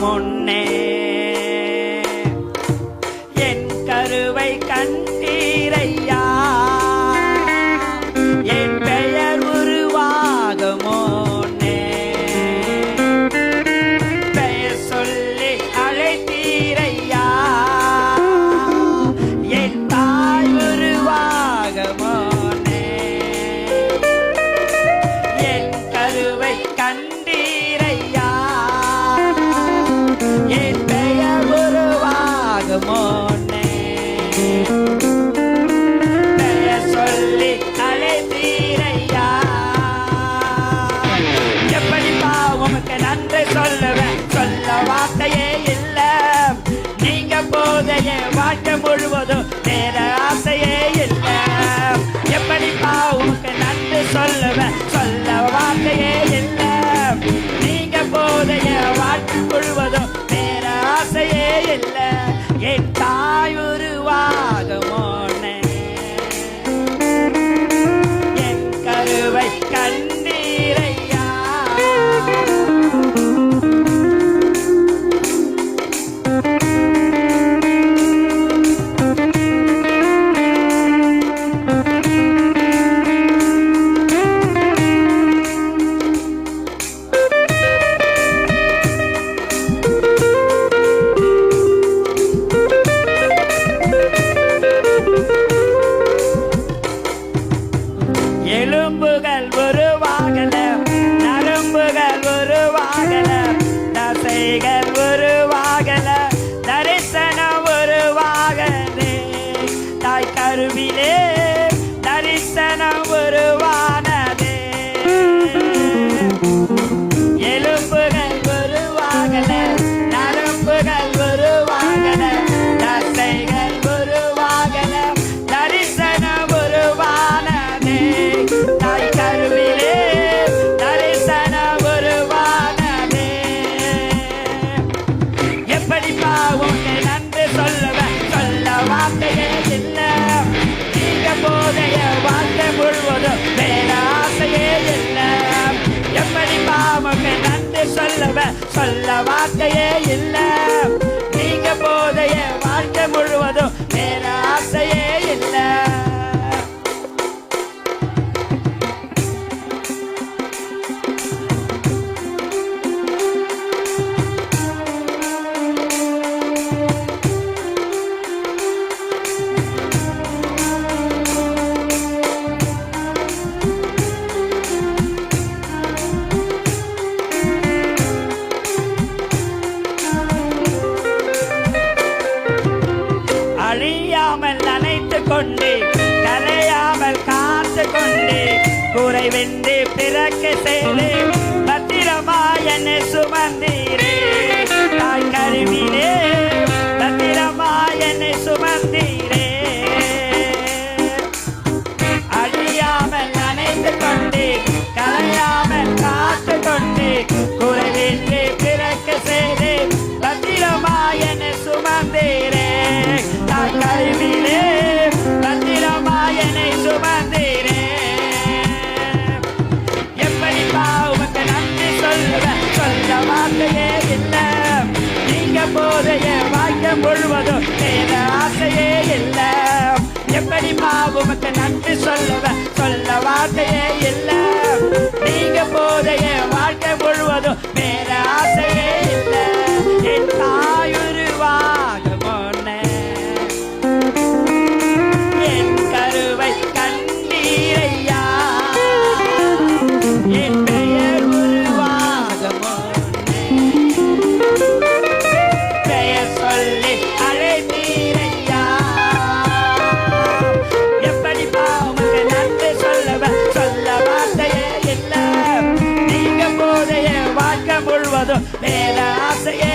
முன்னே. என் கருவை கண்டீரையா உமக்கு சொல்லுவேன் சொல்ல வார்த்தையே இல்ல. நீங்க போதைய வாழ்க்கை முழுவதும் நேர ஆசையே இல்ல. எப்படிப்பா உனக்கு நன்றி சொல்லுவேன் சொல்ல வார்த்தையே இல்ல. கலையாமல் நனைத்து கொண்டு கலையாமல் காத்து கொண்டு குறைவென்று பிறக்க செய்து பத்திரமாயன சுமந்தீரே. தாய் கருவிலே பத்திரமாயன சுமந்தீரே. தொழுவதும் வேற ஆசையே இல்லை. எப்படிமா உமக்கு நன்றி சொல்லுவ? சொல்ல வார்த்தையே இல்லை. நீங்க போதைய வாழ்க்கை முழுவதும் வேற ஆசையே இல்லை. என் தாயுருவாக என் கருவை கண்ணீரை Salvador, me da señal.